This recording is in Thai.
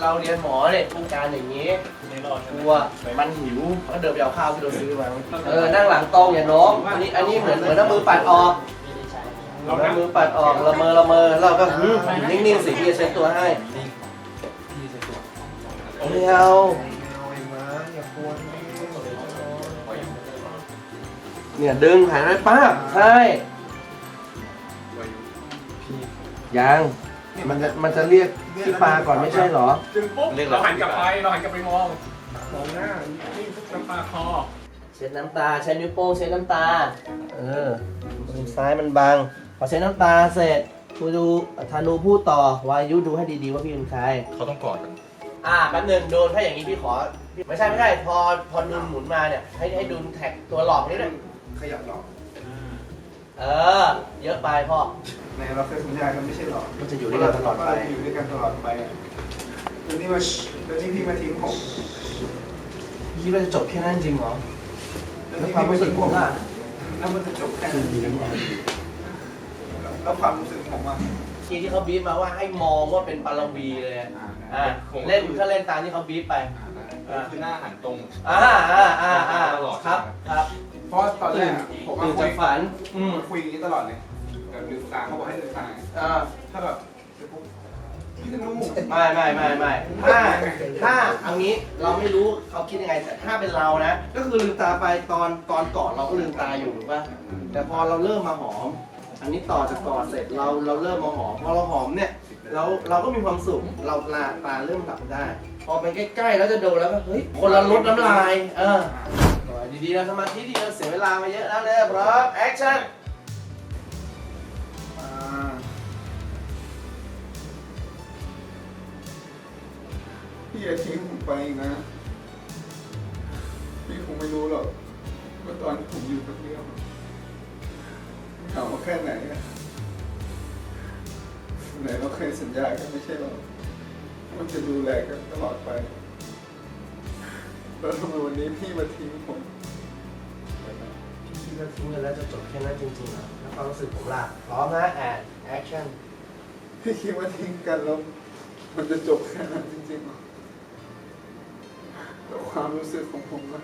เราเรียนหมอเนี่ยต้องการอย่างนี้ไม่รอดกลัวมันหิวก็เดินไปเอาข้าวที่เราซื้อมาเออนั่งหลังตรงอย่าโน้มอันนี้อันนี้เหมือนเหมือนน้ำมือปัดออกเหมือนน้ำมือปัดออกละเมอละเมอเราก็หืมนิ่งๆสิพี่จะเช็ดตัวให้ไม่เอาไอ้ม้าอย่ากวนนี่เนี่ยดึงหายไปป้าบใช่ยัง มันจะมันจะเรียกพี่ปลาก่อนไม่ใช่เหรอจึงปุ๊บเราหันกลับไปเราหันกลับไปมองมองหน้านี่น้ำตาคอเช็ดน้ำตาใช้นิ้วโป้งเช็ดน้ำตา เออมือซ้ายมันบังพอเช็ดน้ำตาเสร็จกูดูธนูพูดต่อวายุดูให้ดีๆว่าพี่เป็นใคร เขาต้องกอดกันอ่าแป๊บนึงโดนถ้าอย่างนี้พี่ขอ ไม่ใช่ไม่ใช่พอพอนูนหมุนมาเนี่ยให้ให้ดูแท็กตัวหลอกนิดนึงขยับหรอก เออ เยอะไปพ่อ ในเราเคยสัญญากันไม่ใช่หรอมันจะอยู่ด้วยกันตลอดไปว่าเราอยู่ด้วยกันตลอดไปอะตอนนี้มาตอนนี้พี่มาทิ้งผมคิดว่าจะจบแค่นั้นจริงเหรอตอนแล้วนี้ความพี่มารู้สึกทิ้งผผมมล่ะแล้วมันจะจบแค่นั้นจริงแล้วความรู้สึกผมอะ ทีที่เขาบีบมาว่าให้มองว่าเป็นปาราวีเลยอะอ่าเล่นถ้าเล่นตามที่เขาบีบไป คือหน้าหันตรง อ่าอ่าอ่าอ่าตลอด ครับครับ เพราะตอนแรกอะผมว่าตื่นคุจายกฝัน อืมคุยอย่างนี้ตลอดเลยแบบลืมตาเขาบอกให้ลืมตาอ่าถ้าแบบเดี๋ยวผมพี่จะรู้ไม่ไม่ไม่ไม่ถ้าถ้าเอางี้เราไม่รู้เขาคิดยังไงแต่ถ้าเป็นเรานะ ก็คือลืมตาไปตอนตอนก่อนเราก็ลืมตาอยู่ถูกป่ะแต่พอเราเริ่มมาหอม อันนี้ต่อจากก่อนเสร็จเราเราเริ่มมาหอมพอเราหอมเนี่ยเราเราก็มีความสุขเราตาตาเริ่มหลับได้ พอไปใกล้ๆแล้วจะโดนแล้วก็เฮ้ยคนละลดน้ำลายเออ ดีๆนะสมาธิดีเราเสียเวลามาเยอะแล้วเลยพร้อมแอคชั่นพี่อย่าทิ้งผมไปอีกนะ พี่คงไม่รู้หรอกว่าตอนที่ผมอยู่กับเดียวเหงาแค่ไหนอะไหนเราเคยสัญญากันไม่ใช่หรอว่าจะดูแลกันตลอดไป แล้วทำไมวันนี้พี่มาทิ้งผม จะทิ้งกันแล้วจะจบแค่นั้นจริงๆเหรอแล้วความรู้สึกผมล่ะพร้อมนะแอดแอคชั่นพี่คิดว่าทิ้งกันแล้วมันจะจบแค่นั้นจริงๆเหรอแต่ความรู้สึกของผมอะ